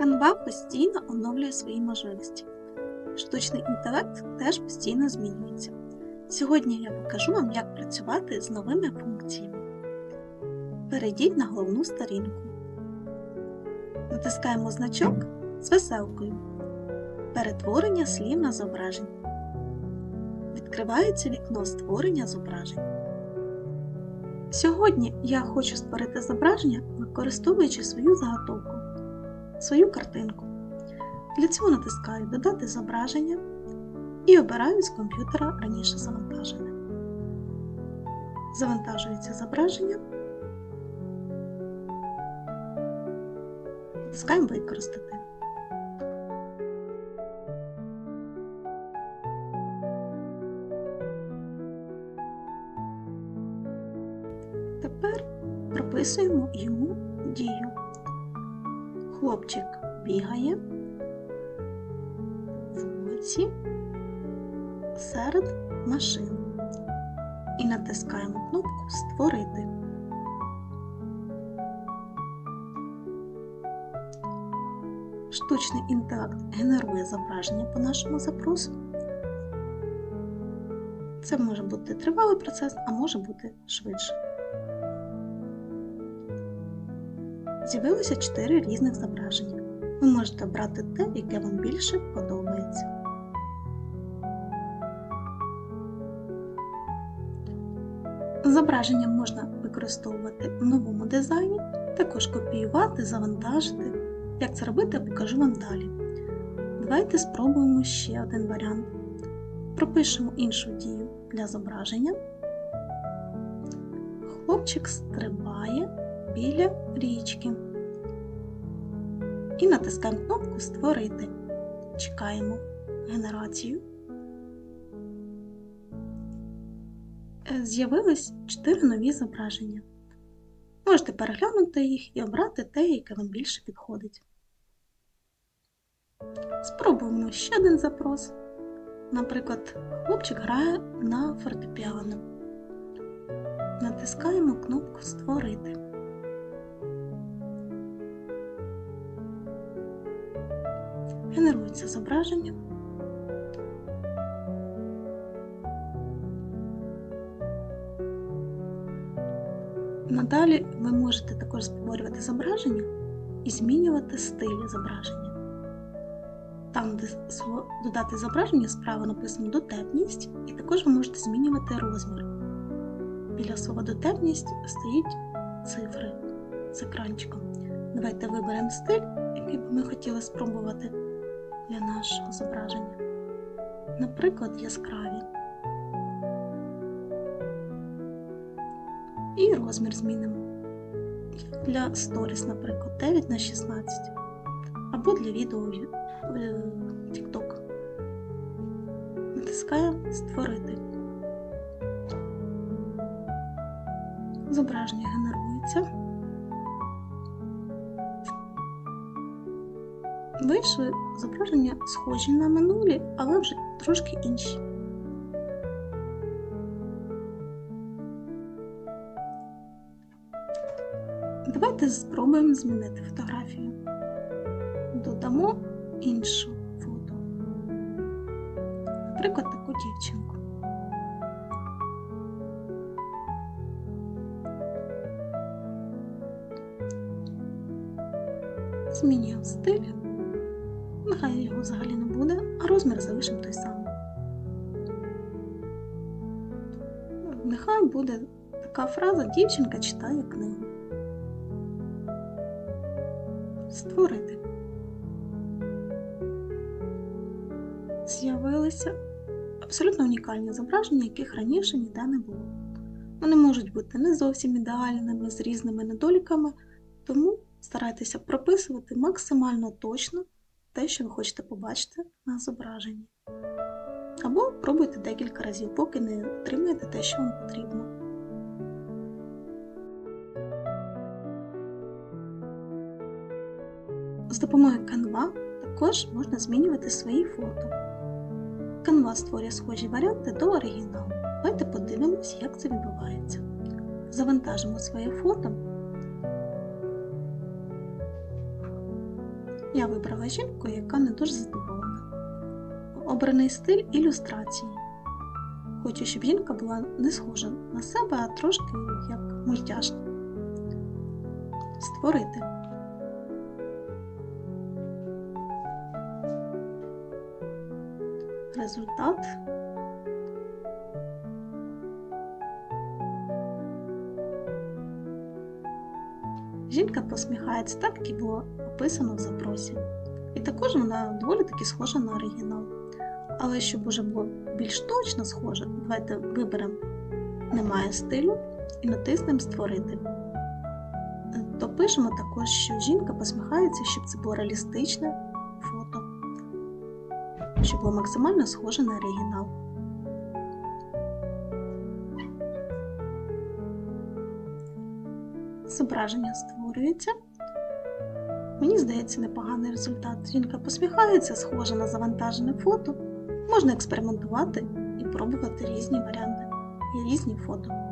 Canva постійно оновлює свої можливості. Штучний інтелект теж постійно змінюється. Сьогодні я покажу вам, як працювати з новими функціями. Перейдіть на головну сторінку. Натискаємо значок з веселкою. Перетворення слів на зображення. Відкривається вікно створення зображень. Сьогодні я хочу створити зображення, використовуючи свою заготовку, свою картинку. Для цього натискаю Додати зображення і обираю з комп'ютера раніше завантажене. Завантажується зображення. Натискаємо Використати. Тепер прописуємо йому. Хлопчик бігає вулиці серед машин і натискаємо кнопку Створити. Штучний інтелект генерує зображення по нашому запросу. Це може бути тривалий процес, а може бути швидше. З'явилося 4 різних зображення. Ви можете обрати те, яке вам більше подобається. Зображення можна використовувати в новому дизайні, також копіювати, завантажити. Як це робити, я покажу вам далі. Давайте спробуємо ще один варіант. Пропишемо іншу дію для зображення. Хлопчик стрибає біля річки. І натискаємо кнопку Створити. Чекаємо генерацію. З'явились 4 нові зображення. Можете переглянути їх і обрати те, яке вам більше підходить. Спробуємо ще один запрос. Наприклад, хлопчик грає на фортепіано. Натискаємо кнопку Створити. Генерується зображення. Надалі ви можете також створювати зображення і змінювати стиль зображення. Там, де додати зображення, справа написано дотепність, і також ви можете змінювати розмір. Біля слова дотепність стоїть цифри з екранчиком. Давайте виберемо стиль, який би ми хотіли спробувати для нашого зображення. Наприклад, яскраві. І розмір змінимо. Для сторіс, наприклад, 9 на 16 або для відео в TikTok. Натискаємо Створити. Зображення генерується. Вийшли зображення схожі на минулі, але вже трошки інші. Давайте спробуємо змінити фотографію. Додамо іншу фото. Наприклад, таку дівчинку. Змінюємо стиль. Нехай його взагалі не буде, а розмір залишимо той самий. Нехай буде така фраза дівчинка читає книгу. Створити. З'явилися абсолютно унікальні зображення, яких раніше ніде не було. Вони можуть бути не зовсім ідеальними, з різними недоліками, тому старайтеся прописувати максимально точно те, що ви хочете побачити на зображенні. Або пробуйте декілька разів, поки не отримаєте те, що вам потрібно. З допомогою Canva також можна змінювати свої фото. Canva створює схожі варіанти до оригіналу. Давайте подивимось, як це відбувається. Завантажимо своє фото Я вибрала жінку, яка не дуже задоволена. Обраний стиль ілюстрації. Хочу, щоб жінка була не схожа на себе, а трошки як мультяшна. Створити. Результат. Жінка посміхається так, як і було описано в запросі. І також вона доволі таки схожа на оригінал. Але щоб уже було більш точно схоже, давайте виберемо немає стилю і натиснемо Створити. То пишемо також, що жінка посміхається, щоб це було реалістичне фото, щоб було максимально схоже на оригінал. Зображення створюється. Мені здається, непоганий результат. Жінка посміхається, схожа на завантажене фото. Можна експериментувати і пробувати різні варіанти і різні фото.